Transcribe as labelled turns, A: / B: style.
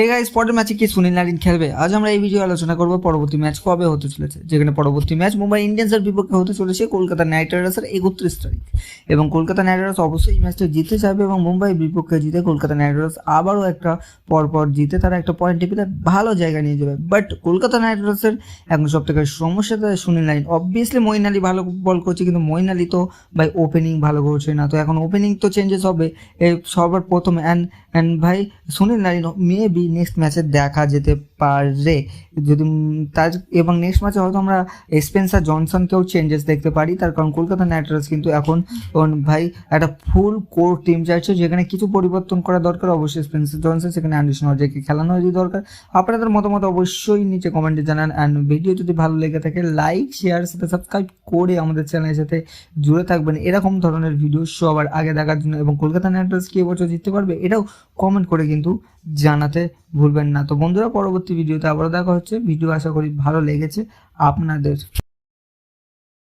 A: এই গাইস পরের ম্যাচে কি সুনীল নারিন খেলবে? আজ আমরা এই ভিডিও আলোচনা করব পরবর্তী ম্যাচ কবে হতে চলেছে। যেখানে পরবর্তী ম্যাচ মুম্বাই ইন্ডিয়ান্সের বিপক্ষে হতে চলেছে কলকাতা নাইট রাইডার্সের একত্রিশ তারিখ। এবং কলকাতা নাইট রাইডার্স অবশ্যই এই ম্যাচটা জিতে চাইবে এবং মুম্বাই বিপক্ষে জিতে কলকাতা নাইট রাইডার্স আবারও একটা পরপর জিতে তারা একটা পয়েন্ট টেবিলে ভালো জায়গা নিয়ে যাবে। বাট কলকাতা নাইট রাইডার্সের এখন সব থেকে সমস্যা তাদের সুনীল নারিন। অবভিয়াসলি মইন আলী ভালো বল করছে, কিন্তু মইন আলী তো ভাই ওপেনিং ভালো করছে না। তো এখন ওপেনিং তো চেঞ্জেস হবে। সবার প্রথম অ্যান্ড অ্যান্ড ভাই সুনীল নারিন মেবি নেক্সট ম্যাচে দেখা যেতে পারে যদি তার এবং নেক্সট ম্যাচে হয়তো আমরা স্পেন্সার জনসনকেও চেঞ্জেস দেখতে পারি। তার কারণ কলকাতা নাইট রাইডার্স কিন্তু এখন ভাই একটা ফুল কোর টিম চাইছে, যেখানে কিছু পরিবর্তন করা দরকার অবশ্যই স্পেন্সার জনসন সেখানে অ্যান্ডারসন অজয়কে খেলানো যদি দরকার। আপনাদের মতামত অবশ্যই নিচে কমেন্টে জানান। অ্যান্ড ভিডিও যদি ভালো লেগে থাকে লাইক শেয়ার সাথে সাবস্ক্রাইব করে আমাদের চ্যানেলের সাথে জুড়ে থাকবেন। এরকম ধরনের ভিডিও সবার আগে দেখার জন্য এবং কলকাতা নাইট রাইডার্স কি এবছর জিততে পারবে, এটাও কমেন্ট করে কিন্তু জানাতে ভুলবেন না। তো বন্ধুরা পরবর্তী ভিডিওতে আবারও দেখা হচ্ছে। ভিডিও আশা করি ভালো লেগেছে। আপনাদের